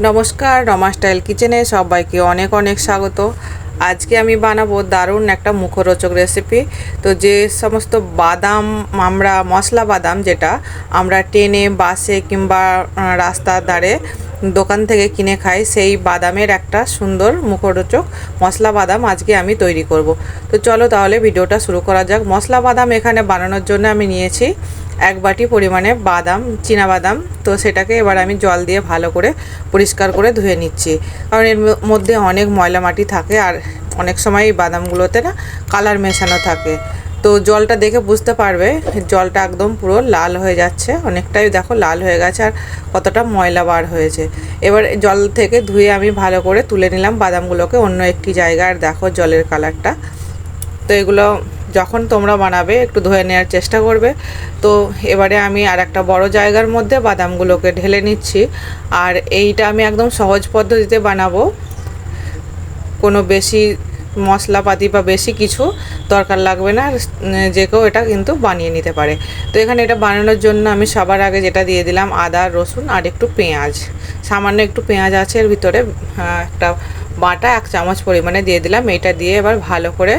নমস্কার, রমা স্টাইল কিচেনে সবাইকে অনেক অনেক স্বাগত। আজকে আমি বানাবো দারুণ একটা মুখরোচক রেসিপি তো যে সমস্ত বাদাম, আমরা মশলা বাদাম যেটা আমরা ট্রেনে বাসে কিংবা রাস্তার ধারে দোকান থেকে কিনে খাই, সেই বাদামের একটা সুন্দর মুখরোচক মশলা বাদাম আজকে আমি তৈরি করব। তো চলো তাহলে ভিডিওটা শুরু করা যাক। মশলা বাদাম এখানে বানানোর জন্য আমি নিয়েছি এক বাটি পরিমাণে বাদাম বাদাম। তো সেটাকে এবার আমি জল দিয়ে ভালো করে পরিষ্কার করে ধুয়ে নিচ্ছি। কারণ এর মধ্যে অনেক ময়লা মাটি থাকে আর অনেক সময় এই বাদামগুলোতে না কালার মেশানো থাকে। তো জলটা দেখে বুঝতে পারবে, জলটা একদম পুরো লাল হয়ে যাচ্ছে। অনেকটাই দেখো লাল হয়ে গেছে আর কতটা ময়লা বার হয়েছে। এবার জল থেকে ধুয়ে আমি ভালো করে তুলে নিলাম বাদামগুলোকে অন্য একটি জায়গায়। আর দেখো জলের কালারটা। তো এগুলো যখন তোমরা বানাবে, একটু ধুয়ে নেওয়ার চেষ্টা করবে। তো এবারে আমি আর একটা বড় জায়গার মধ্যে বাদামগুলোকে ঢেলে নিচ্ছি। আর এইটা আমি একদম সহজ পদ্ধতিতে বানাবো। কোনো বেশি মশলাপাতি বা বেশি কিছু দরকার লাগবে না। যে কেউ এটা কিন্তু বানিয়ে নিতে পারে। তো এখানে এটা বানানোর জন্য আমি সবার আগে যেটা দিয়ে দিলাম, আদা, রসুন আর একটু পেঁয়াজ। সামান্য একটু পেঁয়াজ আছে এর ভিতরে একটা বাটা এক চামচ পরিমাণে দিয়ে দিলাম। এটা দিয়ে এবার ভালো করে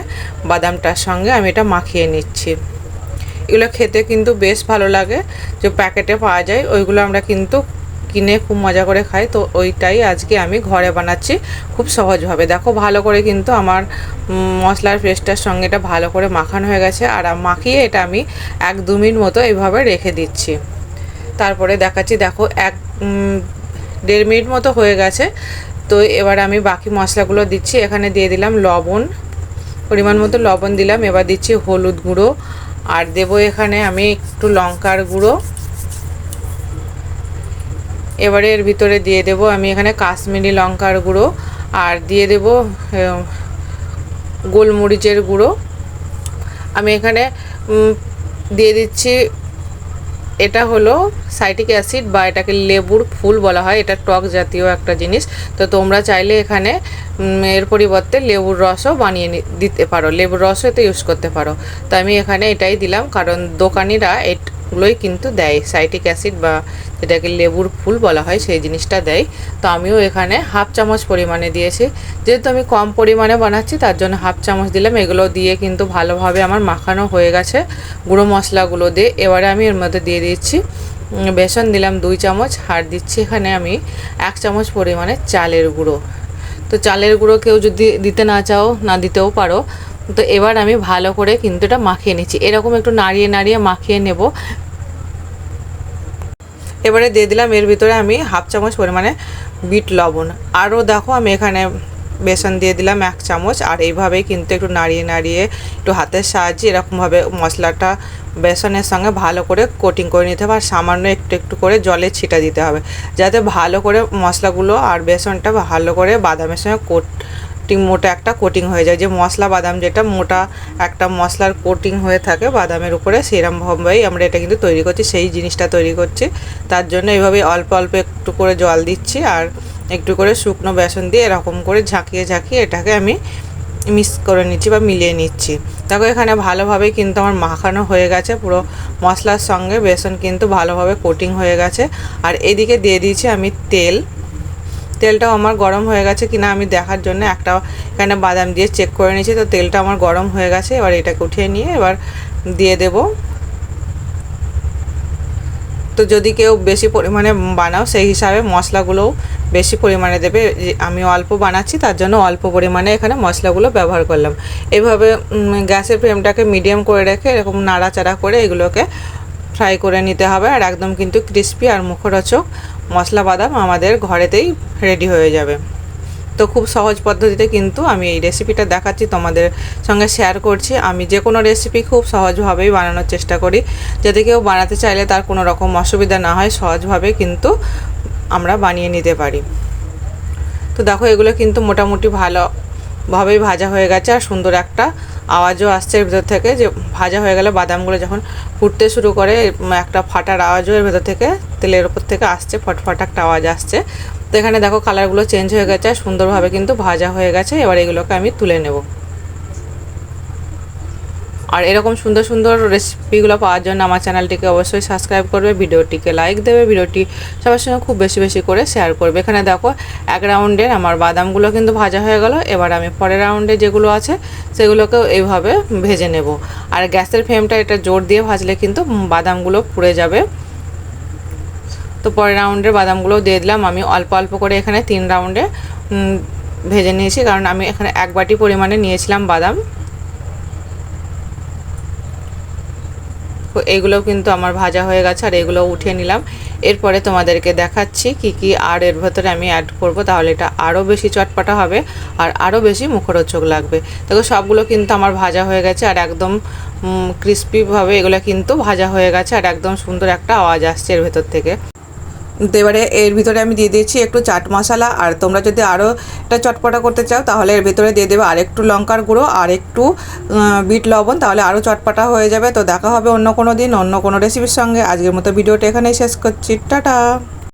বাদামটার সঙ্গে আমি এটা মাখিয়ে নিচ্ছি। এগুলো খেতে কিন্তু বেশ ভালো লাগে। যে প্যাকেটে পাওয়া যায়, ওইগুলো আমরা কিন্তু কিনে খুব মজা করে খাই। তো ওইটাই আজকে আমি ঘরে বানাচ্ছি। খুব সহজভাবে দেখো, ভালো করে কিন্তু আমার মশলার পেস্টটার সঙ্গে এটা ভালো করে মাখানো হয়ে গেছে। আর মাখিয়ে এটা আমি এক দু মিনিট মতো এইভাবে রেখে দিচ্ছি। তারপরে দেখাচ্ছি, দেখো, এক দেড় মিনিট মতো হয়ে গেছে। তো এবার আমি বাকি মশলাগুলো দিচ্ছি। এখানে দিয়ে দিলাম লবণ। পরিমাণ মতো লবণ দিলাম। এবার দিচ্ছি হলুদ গুঁড়ো। আর দেবো এখানে আমি একটু লঙ্কার গুঁড়ো। এবারে এর ভিতরে দিয়ে দেব আমি এখানে কাশ্মীরি লঙ্কার গুঁড়ো। আর দিয়ে দেব গোলমরিচের গুঁড়ো। আমি এখানে দিয়ে দিচ্ছি এটা হলো সাইটিক অ্যাসিড বা এটাকে লেবুর ফুল বলা হয়, এটা টক জাতীয় একটা জিনিস। তো তোমরা চাইলে এখানে এর পরিবর্তে লেবুর রসও বানিয়ে দিতে পারো, লেবুর রসও এতে ইউজ করতে পারো। তো আমি এখানে এটাই দিলাম, কারণ দোকানিরা এগুলোই কিন্তু দেয়। সাইটিক অ্যাসিড বা যেটাকে লেবুর ফুল বলা হয়, সেই জিনিসটা দেয়। তো আমিও এখানে হাফ চামচ পরিমাণে দিয়েছি। যেহেতু আমি কম পরিমাণে বানাচ্ছি, তার জন্য হাফ চামচ দিলাম। এগুলো দিয়ে কিন্তু ভালোভাবে আমার মাখানো হয়ে গেছে। গুঁড়ো মশলাগুলো দিয়ে এবারে আমি এর মধ্যে দিয়ে দিচ্ছি। বেসন দিলাম দুই চামচ। আর দিচ্ছি এখানে আমি এক চামচ পরিমাণে চালের গুঁড়ো। তো চালের গুঁড়ো কেউ যদি দিতে না চাও, না দিতেও পারো। তো এবার আমি ভালো করে কিন্তু এটা মাখিয়ে নিচ্ছি। এরকম একটু নাড়িয়ে নাড়িয়ে মাখিয়ে নেব। এবারে দিয়ে দিলাম, এর ভিতরে আমি হাফ চামচ পরিমাণে বিট লবণ। আরও দেখো আমি এখানে বেসন দিয়ে দিলাম এক চামচ, আর এইভাবেই কিন্তু একটু নাড়িয়ে নাড়িয়ে একটু হাতের সাহায্যে এরকমভাবে মশলাটা বেসনের সঙ্গে ভালো করে কোটিং করে নিতে হবে, আর সামান্য একটু একটু করে জলে ছিটা দিতে হবে। যাতে ভালো করে মশলাগুলো আর বেসনটা ভালো করে বাদামের সঙ্গে কোট কোটিং মোটা একটা কোটিং হয়ে যায়। যে মশলা বাদাম যেটা, মোটা একটা মশলার কোটিং হয়ে থাকে বাদামের উপরে সেরমভাবেই আমরা এটা কিন্তু তৈরি করছি, সেই জিনিসটা তৈরি করছি। তার জন্য এইভাবে অল্প অল্প একটু করে জল দিচ্ছি আর একটু করে শুকনো বেসন দিয়ে এরকম করে ঝাঁকিয়ে ঝাঁকিয়ে এটাকে আমি মিক্স করে নিচ্ছি বা মিলিয়ে নিচ্ছি। দেখো এখানে ভালোভাবে কিন্তু আমার মাখানো হয়ে গেছে, পুরো মশলার সঙ্গে বেসন কিন্তু ভালোভাবে কোটিং হয়ে গেছে। আর এদিকে দিয়ে দিয়েছি আমি তেল। তেলটাও আমার গরম হয়ে গেছে কিনা আমি দেখার জন্য একটা এখানে বাদাম দিয়ে চেক করে নিয়েছি তো তেলটা আমার গরম হয়ে গেছে। এবার এটাকে উঠিয়ে নিয়ে এবার দিয়ে দেব। তো যদি কেউ বেশি পরিমাণে বানাও সেই হিসাবে মশলাগুলোও বেশি পরিমাণে দেবে। আমি অল্প বানাচ্ছি তার জন্য অল্প পরিমাণে এখানে মশলাগুলো ব্যবহার করলাম। এইভাবে উম, গ্যাসের ফ্লেমটাকে মিডিয়াম করে রেখে এরকম নাড়াচাড়া করে এগুলোকে ফ্রাই করে নিতে হবে আর একদম কিন্তু ক্রিস্পি আর মুখরোচক মশলা বাদাম আমাদের ঘরেতেই রেডি হয়ে যাবে। তো খুব সহজ পদ্ধতিতে কিন্তু আমি এই রেসিপিটা দেখাচ্ছি, তোমাদের সঙ্গে শেয়ার করছি। আমি যে কোনো রেসিপি খুব সহজভাবেই বানানোর চেষ্টা করি। যাতে কেউ বানাতে চাইলে তার কোনো রকম অসুবিধা না হয়, সহজভাবে কিন্তু আমরা বানিয়ে নিতে পারি। তো দেখো এগুলো কিন্তু মোটামুটি ভালোভাবেই ভাজা হয়ে গেছে আর সুন্দর একটা আওয়াজও আসছে এর ভেতর থেকে যে ভাজা হয়ে গেলে বাদামগুলো যখন ফুটতে শুরু করে একটা ফাটার আওয়াজও এর ভেতর থেকে, তেলের ওপর থেকে আসছে, ফটফট একটা আওয়াজ আসছে। তো এখানে দেখো কালারগুলো চেঞ্জ হয়ে গেছে সুন্দরভাবে কিন্তু ভাজা হয়ে গেছে। এবার এগুলোকে আমি তুলে নেব। আর এরকম সুন্দর সুন্দর রেসিপিগুলো পাওয়ার জন্য আমার চ্যানেলটিকে অবশ্যই সাবস্ক্রাইব করবে ভিডিওটিকে লাইক দেবে ভিডিওটি সবার সঙ্গে খুব বেশি বেশি করে শেয়ার করবে। এখানে দেখো, এক রাউন্ডের আমার বাদামগুলো কিন্তু ভাজা হয়ে গেল, এবার আমি পরের রাউন্ডে যেগুলো আছে সেগুলোকেও এইভাবে ভেজে নেব। আর গ্যাসের ফ্লেমটা এটা জোর দিয়ে ভাজলে কিন্তু বাদামগুলো পুড়ে যাবে। তো পরের রাউন্ডের বাদামগুলো দিয়ে দিলাম, আমি অল্প অল্প করে এখানে তিন রাউন্ডে ভেজে নিয়েছি, কারণ আমি এখানে এক বাটি পরিমাণে নিয়েছিলাম বাদাম। তো এগুলো কিন্তু আমার ভাজা হয়ে গেছে আর এগুলো উঠিয়ে নিলাম। এরপরে তোমাদেরকে দেখাচ্ছি কি কি আর এর ভেতরে আমি অ্যাড করব, তাহলে এটা আরও বেশি চটপাটা হবে আর আরও বেশি মুখরোচক লাগবে। দেখো, সবগুলো কিন্তু আমার ভাজা হয়ে গেছে আর একদম ক্রিস্পিভাবে এগুলো কিন্তু ভাজা হয়ে গেছে আর একদম সুন্দর একটা আওয়াজ আসছে এর ভেতর থেকে। তো এবারে এর ভিতরে আমি দিয়ে দিয়েছি একটু চাট মশলা, আর তোমরা যদি আরও এটা চটপটা করতে চাও, তাহলে এর ভিতরে দিয়ে দেবে আর একটু লঙ্কার গুঁড়ো, আর একটু বিট লবণ, তাহলে আরও চটপটা হয়ে যাবে। তো দেখা হবে অন্য কোনো দিন, অন্য কোনো রেসিপির সঙ্গে। আজকের মতো ভিডিওটা এখানেই শেষ করছি। টাটা!